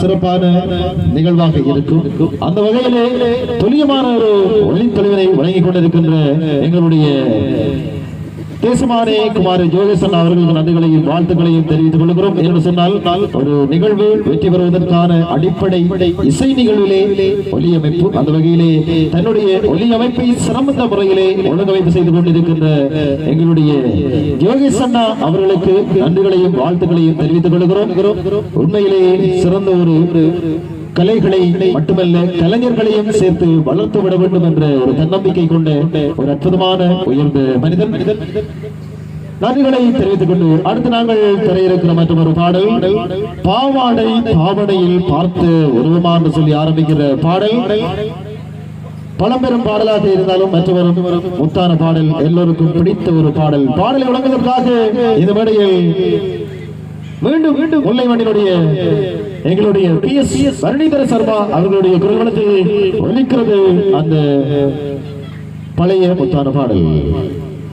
சிறப்பான நிகழ்வாக இருக்கும். அந்த வகையிலே துல்லியமான ஒரு ஒளி தலைவரை வழங்கிக் கொண்டிருக்கின்ற எங்களுடைய தேசமானே குமார் ஜோகேசன் அவர்களுக்கு நன்றிகளையும் வாழ்த்துக்களையும் தெரிவித்துக் கொள்கிறோம். என்று சொன்னால் ஒரு நிகழ்வு வெற்றி பெறுவதற்கான அடிப்படை இசை நிகழ்விலே ஒலியமைப்பு அந்த வகையிலே தன்னுடைய ஒலியமைப்பை சிறந்த முறையிலே ஒழுங்கமைப்பு செய்து கொண்டிருக்கின்ற எங்களுடைய யோகேஷ் அண்ணா அவர்களுக்கு நன்றிகளையும் வாழ்த்துக்களையும் தெரிவித்துக் கொள்கிறோம். உண்மையிலேயே சிறந்த ஒரு கலைகளை மட்டுமல்ல கலைஞர்களையும் சேர்த்து வளர்த்து விட வேண்டும் என்ற ஒரு தன்னம்பிக்கை கொண்ட ஒரு அற்புதமான உயர்ந்த மனிதன். நன்றிகளை தெரிவித்துக் கொண்டு அடுத்து நாங்கள் திரையிறக்கிற மற்றும் ஒரு பாடல் பாவாடை பாவடையில் பார்த்து உருவமா என்று சொல்லி ஆரம்பிக்கிற பாடல். பழம்பெரும் பாடலாக இருந்தாலும் மற்றவரும் முத்தான பாடல் எல்லோருக்கும் பிடித்த ஒரு பாடல். பாடலை வழங்குவதற்காக இந்த மேடையில் மீண்டும் மீண்டும் முல்லை மண்ணினுடைய எங்களுடைய பி எஸ் சர்மா அவர்களுடைய குரல் வளத்தில் ஒலிக்கிறது அந்த பழைய முத்தான பாடல்.